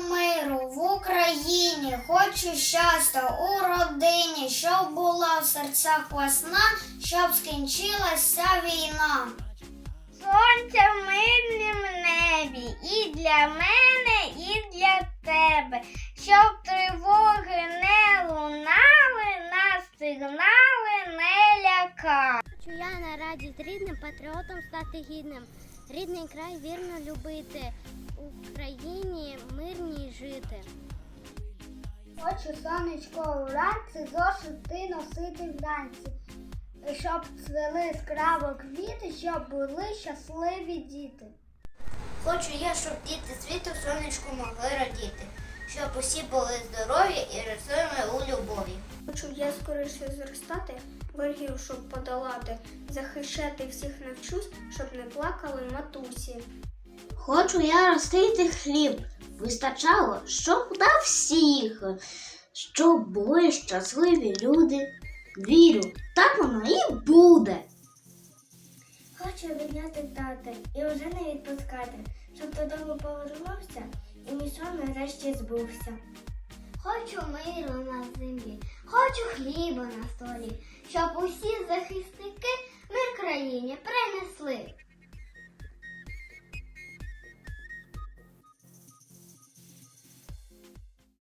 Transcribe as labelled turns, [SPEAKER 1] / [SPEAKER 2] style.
[SPEAKER 1] Миру в Україні, хочу щастя у родині, щоб була в серцях весна, щоб скінчилася війна.
[SPEAKER 2] Сонця в мирнім небі і для мене, і для тебе, щоб тривоги не лунали, нас сигнали не лякали.
[SPEAKER 3] Хочу я на раді з рідним патріотом стати гідним, рідний край вірно любити, Україні мирній жити.
[SPEAKER 1] Хочу сонечко вранці, зошити носити вранці, щоб цвели скраво квіти, щоб були щасливі діти.
[SPEAKER 3] Хочу я, щоб діти світу сонечку могли радіти, щоб усі були здорові і росли у любові.
[SPEAKER 1] Хочу я скоріше зростати, ворогів, щоб подолати, захищати всіх навчусь, щоб не плакали матусі.
[SPEAKER 4] Хочу я ростити хліб, вистачало, щоб на всіх, щоб були щасливі люди. Вірю, так воно і буде.
[SPEAKER 1] Хочу обійняти тата і вже не відпускати, щоб додому повернувся і мій нарешті збувся. Хочу миру на землі, хочу хліба на столі, щоб усі захисники.